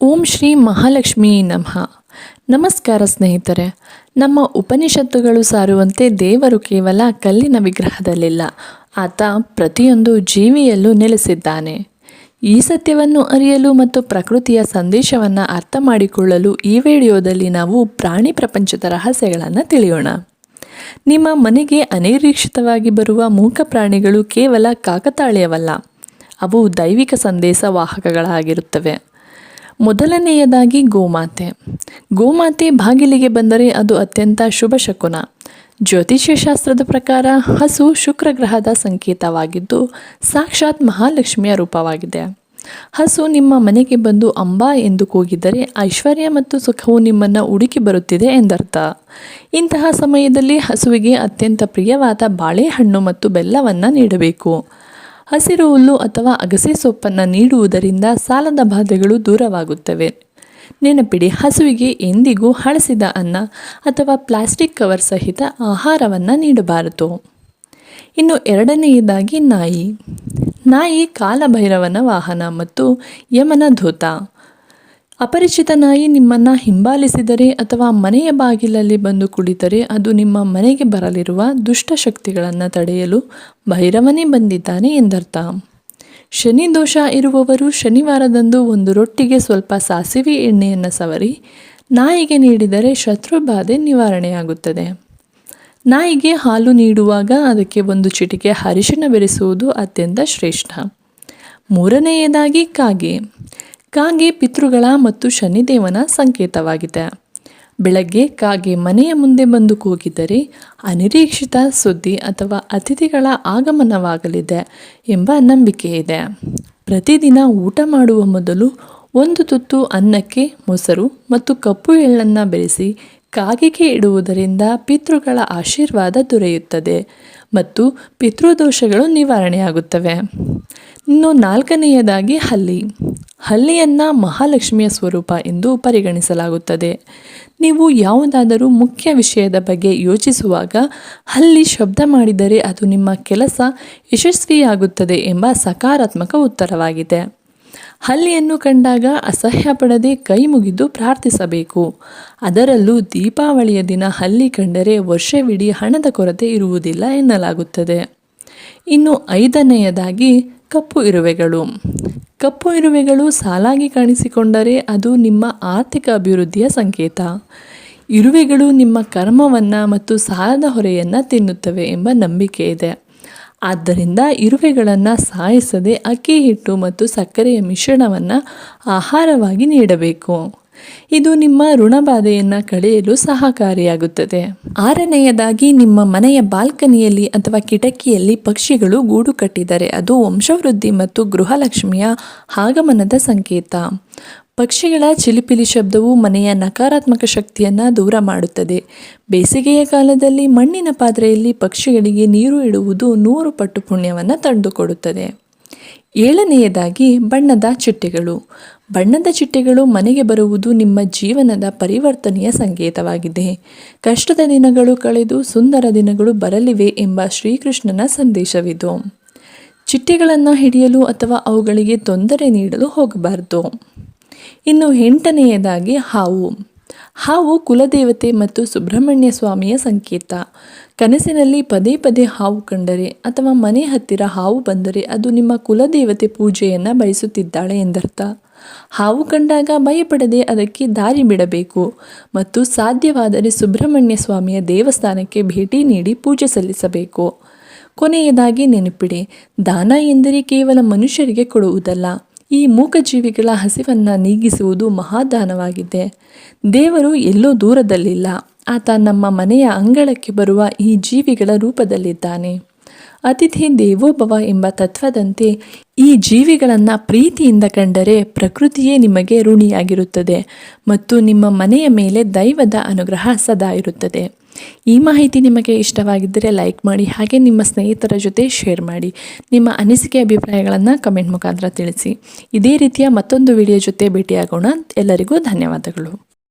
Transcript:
ಓಂ ಶ್ರೀ ಮಹಾಲಕ್ಷ್ಮೀ ನಮಃ. ನಮಸ್ಕಾರ ಸ್ನೇಹಿತರೆ, ನಮ್ಮ ಉಪನಿಷತ್ತುಗಳು ಸಾರುವಂತೆ ದೇವರು ಕೇವಲ ಕಲ್ಲಿನ ವಿಗ್ರಹದಲ್ಲಿಲ್ಲ, ಆತ ಪ್ರತಿಯೊಂದು ಜೀವಿಯಲ್ಲೂ ನೆಲೆಸಿದ್ದಾನೆ. ಈ ಸತ್ಯವನ್ನು ಅರಿಯಲು ಮತ್ತು ಪ್ರಕೃತಿಯ ಸಂದೇಶವನ್ನು ಅರ್ಥ ಮಾಡಿಕೊಳ್ಳಲು ಈ ವಿಡಿಯೋದಲ್ಲಿ ನಾವು ಪ್ರಾಣಿ ಪ್ರಪಂಚದ ರಹಸ್ಯಗಳನ್ನು ತಿಳಿಯೋಣ. ನಿಮ್ಮ ಮನೆಗೆ ಅನಿರೀಕ್ಷಿತವಾಗಿ ಬರುವ ಮೂಕ ಪ್ರಾಣಿಗಳು ಕೇವಲ ಕಾಕತಾಳೀಯವಲ್ಲ, ಅವು ದೈವಿಕ ಸಂದೇಶ ವಾಹಕಗಳಾಗಿರುತ್ತವೆ. ಮೊದಲನೆಯದಾಗಿ ಗೋಮಾತೆ. ಗೋಮಾತೆ ಬಾಗಿಲಿಗೆ ಬಂದರೆ ಅದು ಅತ್ಯಂತ ಶುಭ ಶಕುನ. ಜ್ಯೋತಿಷ್ಯ ಶಾಸ್ತ್ರದ ಪ್ರಕಾರ ಹಸು ಶುಕ್ರ ಗ್ರಹದ ಸಂಕೇತವಾಗಿದ್ದು, ಸಾಕ್ಷಾತ್ ಮಹಾಲಕ್ಷ್ಮಿಯ ರೂಪವಾಗಿದೆ. ಹಸು ನಿಮ್ಮ ಮನೆಗೆ ಬಂದು ಅಂಬಾ ಎಂದು ಕೂಗಿದರೆ ಐಶ್ವರ್ಯ ಮತ್ತು ಸುಖವು ನಿಮ್ಮನ್ನು ಹುಡುಕಿ ಬರುತ್ತಿದೆ ಎಂದರ್ಥ. ಇಂತಹ ಸಮಯದಲ್ಲಿ ಹಸುವಿಗೆ ಅತ್ಯಂತ ಪ್ರಿಯವಾದ ಬಾಳೆಹಣ್ಣು ಮತ್ತು ಬೆಲ್ಲವನ್ನು ನೀಡಬೇಕು. ಹಸಿರು ಹುಲ್ಲು ಅಥವಾ ಅಗಸೆ ಸೊಪ್ಪನ್ನು ನೀಡುವುದರಿಂದ ಸಾಲದ ಬಾಧೆಗಳು ದೂರವಾಗುತ್ತವೆ. ನೆನಪಿಡಿ, ಹಸುವಿಗೆ ಎಂದಿಗೂ ಹಳಸಿದ ಅನ್ನ ಅಥವಾ ಪ್ಲಾಸ್ಟಿಕ್ ಕವರ್ ಸಹಿತ ಆಹಾರವನ್ನು ನೀಡಬಾರದು. ಇನ್ನು ಎರಡನೆಯದಾಗಿ ನಾಯಿ. ನಾಯಿ ಕಾಲಭೈರವನ ವಾಹನ ಮತ್ತು ಯಮನ ಧೂತ. ಅಪರಿಚಿತ ನಾಯಿ ನಿಮ್ಮನ್ನು ಹಿಂಬಾಲಿಸಿದರೆ ಅಥವಾ ಮನೆಯ ಬಾಗಿಲಲ್ಲಿ ಬಂದು ಕುಳಿತರೆ ಅದು ನಿಮ್ಮ ಮನೆಗೆ ಬರಲಿರುವ ದುಷ್ಟಶಕ್ತಿಗಳನ್ನು ತಡೆಯಲು ಭೈರವನೇ ಬಂದಿದ್ದಾನೆ ಎಂದರ್ಥ. ಶನಿ ದೋಷ ಇರುವವರು ಶನಿವಾರದಂದು ಒಂದು ರೊಟ್ಟಿಗೆ ಸ್ವಲ್ಪ ಸಾಸಿವೆ ಎಣ್ಣೆಯನ್ನು ಸವರಿ, ನಾಯಿಗೆ ನೀಡಿದರೆ ಶತ್ರುಬಾಧೆ ನಿವಾರಣೆಯಾಗುತ್ತದೆ. ನಾಯಿಗೆ ಹಾಲು ನೀಡುವಾಗ ಅದಕ್ಕೆ ಒಂದು ಚಿಟಿಕೆ ಹರಿಶಿನ ಬೆರೆಸುವುದು ಅತ್ಯಂತ ಶ್ರೇಷ್ಠ. ಮೂರನೆಯದಾಗಿ ಕಾಗೆ. ಕಾಗೆ ಪಿತೃಗಳ ಮತ್ತು ಶನಿದೇವನ ಸಂಕೇತವಾಗಿದೆ. ಬೆಳಗ್ಗೆ ಕಾಗೆ ಮನೆಯ ಮುಂದೆ ಬಂದು ಕೂಗಿದರೆ ಅನಿರೀಕ್ಷಿತ ಸುದ್ದಿ ಅಥವಾ ಅತಿಥಿಗಳ ಆಗಮನವಾಗಲಿದೆ ಎಂಬ ನಂಬಿಕೆ ಇದೆ. ಪ್ರತಿದಿನ ಊಟ ಮಾಡುವ ಮೊದಲು ಒಂದು ತುತ್ತು ಅನ್ನಕ್ಕೆ ಮೊಸರು ಮತ್ತು ಕಪ್ಪು ಎಳ್ಳನ್ನು ಬೆರೆಸಿ ಕಾಗೆಗೆ ಇಡುವುದರಿಂದ ಪಿತೃಗಳ ಆಶೀರ್ವಾದ ದೊರೆಯುತ್ತದೆ. ಮತ್ತು ಪಿತೃದೋಷಗಳು ನಿವಾರಣೆಯಾಗುತ್ತವೆ. ಇನ್ನು ನಾಲ್ಕನೆಯದಾಗಿ ಹಲ್ಲಿ. ಹಲ್ಲಿಯನ್ನು ಮಹಾಲಕ್ಷ್ಮಿಯ ಸ್ವರೂಪ ಎಂದು ಪರಿಗಣಿಸಲಾಗುತ್ತದೆ. ನೀವು ಯಾವುದಾದರೂ ಮುಖ್ಯ ವಿಷಯದ ಬಗ್ಗೆ ಯೋಚಿಸುವಾಗ ಹಲ್ಲಿ ಶಬ್ದ ಮಾಡಿದರೆ ಅದು ನಿಮ್ಮ ಕೆಲಸ ಯಶಸ್ವಿಯಾಗುತ್ತದೆ ಎಂಬ ಸಕಾರಾತ್ಮಕ ಉತ್ತರವಾಗಿದೆ. ಹಲ್ಲಿಯನ್ನು ಕಂಡಾಗ ಅಸಹ್ಯ ಪಡದೆ ಕೈ ಮುಗಿದು ಪ್ರಾರ್ಥಿಸಬೇಕು. ಅದರಲ್ಲೂ ದೀಪಾವಳಿಯ ದಿನ ಹಲ್ಲಿ ಕಂಡರೆ ವರ್ಷವಿಡೀ ಹಣದ ಕೊರತೆ ಇರುವುದಿಲ್ಲ ಎನ್ನಲಾಗುತ್ತದೆ. ಇನ್ನು ಐದನೆಯದಾಗಿ ಕಪ್ಪು ಇರುವೆಗಳು. ಕಪ್ಪು ಇರುವೆಗಳು ಸಾಲಾಗಿ ಕಾಣಿಸಿಕೊಂಡರೆ ಅದು ನಿಮ್ಮ ಆರ್ಥಿಕ ಅಭಿವೃದ್ಧಿಯ ಸಂಕೇತ. ಇರುವೆಗಳು ನಿಮ್ಮ ಕರ್ಮವನ್ನು ಮತ್ತು ಸಾಲದ ಹೊರೆಯನ್ನು ತಿನ್ನುತ್ತವೆ ಎಂಬ ನಂಬಿಕೆ ಇದೆ. ಆದ್ದರಿಂದ ಇರುವೆಗಳನ್ನು ಸಾಯಿಸದೆ ಅಕ್ಕಿ ಹಿಟ್ಟು ಮತ್ತು ಸಕ್ಕರೆಯ ಮಿಶ್ರಣವನ್ನು ಆಹಾರವಾಗಿ ನೀಡಬೇಕು. ಇದು ನಿಮ್ಮ ಋಣಬಾಧೆಯನ್ನು ಕಳೆಯಲು ಸಹಕಾರಿಯಾಗುತ್ತದೆ. ಆರನೆಯದಾಗಿ, ನಿಮ್ಮ ಮನೆಯ ಬಾಲ್ಕನಿಯಲ್ಲಿ ಅಥವಾ ಕಿಟಕಿಯಲ್ಲಿ ಪಕ್ಷಿಗಳು ಗೂಡು ಕಟ್ಟಿದರೆ ಅದು ವಂಶವೃದ್ಧಿ ಮತ್ತು ಗೃಹಲಕ್ಷ್ಮಿಯ ಆಗಮನದ ಸಂಕೇತ. ಪಕ್ಷಿಗಳ ಚಿಲಿಪಿಲಿ ಶಬ್ದವು ಮನೆಯ ನಕಾರಾತ್ಮಕ ಶಕ್ತಿಯನ್ನು ದೂರ ಮಾಡುತ್ತದೆ. ಬೇಸಿಗೆಯ ಕಾಲದಲ್ಲಿ ಮಣ್ಣಿನ ಪಾತ್ರೆಯಲ್ಲಿ ಪಕ್ಷಿಗಳಿಗೆ ನೀರು ಇಡುವುದು ನೂರು ಪಟ್ಟು ಪುಣ್ಯವನ್ನು ತಂದುಕೊಡುತ್ತದೆ. ಏಳನೆಯದಾಗಿ ಬಣ್ಣದ ಚಿಟ್ಟೆಗಳು. ಬಣ್ಣದ ಚಿಟ್ಟೆಗಳು ಮನೆಗೆ ಬರುವುದು ನಿಮ್ಮ ಜೀವನದ ಪರಿವರ್ತನೆಯ ಸಂಕೇತವಾಗಿದೆ. ಕಷ್ಟದ ದಿನಗಳು ಕಳೆದು ಸುಂದರ ದಿನಗಳು ಬರಲಿವೆ ಎಂಬ ಶ್ರೀಕೃಷ್ಣನ ಸಂದೇಶವಿದು. ಚಿಟ್ಟೆಗಳನ್ನು ಹಿಡಿಯಲು ಅಥವಾ ಅವುಗಳಿಗೆ ತೊಂದರೆ ನೀಡಲು ಹೋಗಬಾರದು. ಇನ್ನು ಎಂಟನೆಯದಾಗಿ ಹಾವು. ಹಾವು ಕುಲದೇವತೆ ಮತ್ತು ಸುಬ್ರಹ್ಮಣ್ಯ ಸ್ವಾಮಿಯ ಸಂಕೇತ. ಕನಸಿನಲ್ಲಿ ಪದೇ ಪದೇ ಹಾವು ಕಂಡರೆ ಅಥವಾ ಮನೆ ಹತ್ತಿರ ಹಾವು ಬಂದರೆ ಅದು ನಿಮ್ಮ ಕುಲದೇವತೆ ಪೂಜೆಯನ್ನು ಬಯಸುತ್ತಿದ್ದಾಳೆ ಎಂದರ್ಥ. ಹಾವು ಕಂಡಾಗ ಭಯಪಡದೆ ಅದಕ್ಕೆ ದಾರಿ ಬಿಡಬೇಕು ಮತ್ತು ಸಾಧ್ಯವಾದರೆ ಸುಬ್ರಹ್ಮಣ್ಯ ಸ್ವಾಮಿಯ ದೇವಸ್ಥಾನಕ್ಕೆ ಭೇಟಿ ನೀಡಿ ಪೂಜೆ ಸಲ್ಲಿಸಬೇಕು. ಕೊನೆಯದಾಗಿ ನೆನಪಿಡಿ, ದಾನ ಎಂದರೆ ಕೇವಲ ಮನುಷ್ಯರಿಗೆ ಕೊಡುವುದಲ್ಲ. ಈ ಮೂಕಜೀವಿಗಳ ಹಸಿವನ್ನು ನೀಗಿಸುವುದು ಮಹಾದಾನವಾಗಿದೆ. ದೇವರು ಎಲ್ಲೋ ದೂರದಲ್ಲಿಲ್ಲ. ಆತ ನಮ್ಮ ಮನೆಯ ಅಂಗಳಕ್ಕೆ ಬರುವ ಈ ಜೀವಿಗಳ ರೂಪದಲ್ಲಿದ್ದಾನೆ. ಅತಿಥಿ ದೇವೋಭವ ಎಂಬ ತತ್ವದಂತೆ ಈ ಜೀವಿಗಳನ್ನು ಪ್ರೀತಿಯಿಂದ ಕಂಡರೆ ಪ್ರಕೃತಿಯೇ ನಿಮಗೆ ಋಣಿಯಾಗಿರುತ್ತದೆ ಮತ್ತು ನಿಮ್ಮ ಮನೆಯ ಮೇಲೆ ದೈವದ ಅನುಗ್ರಹ ಸದಾ ಇರುತ್ತದೆ. ಈ ಮಾಹಿತಿ ನಿಮಗೆ ಇಷ್ಟವಾಗಿದ್ದರೆ ಲೈಕ್ ಮಾಡಿ ಹಾಗೆ ನಿಮ್ಮ ಸ್ನೇಹಿತರ ಜೊತೆ ಶೇರ್ ಮಾಡಿ. ನಿಮ್ಮ ಅನಿಸಿಕೆ ಅಭಿಪ್ರಾಯಗಳನ್ನು ಕಮೆಂಟ್ ಮುಖಾಂತರ ತಿಳಿಸಿ. ಇದೇ ರೀತಿಯ ಮತ್ತೊಂದು ವಿಡಿಯೋ ಜೊತೆ ಭೇಟಿಯಾಗೋಣ. ಎಲ್ಲರಿಗೂ ಧನ್ಯವಾದಗಳು.